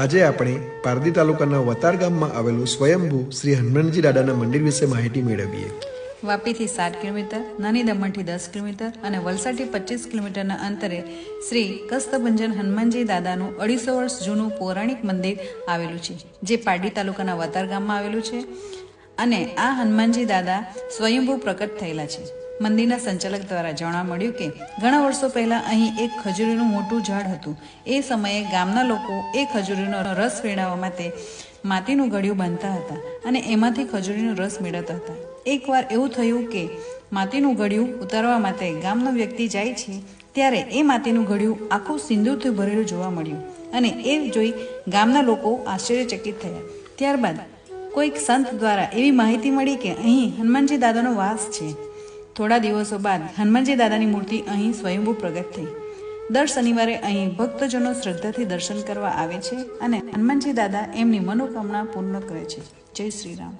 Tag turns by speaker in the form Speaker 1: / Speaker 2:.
Speaker 1: આજે આપણે પારડી તાલુકાના વતાર ગામમાં આવેલું સ્વયંભૂ શ્રી હનુમાનજી દાદાના મંદિર વિશે માહિતી મેળવીએ.
Speaker 2: વાપીથી સાત કિલોમીટર, નાની દમણથી દસ કિલોમીટર અને વલસાડથી પચીસ કિલોમીટરના અંતરે શ્રી કસ્તભંજન હનુમાનજી દાદાનું અઢીસો વર્ષ જૂનું પૌરાણિક મંદિર આવેલું છે, જે પારડી તાલુકાના વતાર ગામમાં આવેલું છે. અને આ હનુમાનજી દાદા સ્વયંભૂ પ્રકટ થયેલા છે. મંદિરના સંચાલક દ્વારા જાણવા મળ્યું કે ઘણા વર્ષો પહેલા અહીં એક ખજૂરીનું મોટું ઝાડ હતું. એ સમયે ગામના લોકો એ ખજૂરીનો રસ પીણાવવા માટે માટીનું ગળ્યું બાંધતા હતા અને એમાંથી ખજૂરીનો રસ મેળવતા હતા. એકવાર એવું થયું કે માટીનું ગળ્યું ઉતારવા માટે ગામનો વ્યક્તિ જાય છે, ત્યારે એ માટીનું ગળ્યું આખું સિંદૂરથી ભરેલું જોવા મળ્યું અને એ જોઈ ગામના લોકો આશ્ચર્યચકિત થયા. ત્યારબાદ કોઈક સંત દ્વારા એવી માહિતી મળી કે અહીં હનુમાનજી દાદાનો વાસ છે. થોડા દિવસો બાદ હનુમાનજી દાદાની મૂર્તિ અહીં સ્વયંભૂ પ્રગટ થઈ. દર શનિવારે અહીં ભક્તજનો શ્રદ્ધાથી દર્શન કરવા આવે છે અને હનુમાનજી દાદા એમની મનોકામના પૂર્ણ કરે છે. જય શ્રી રામ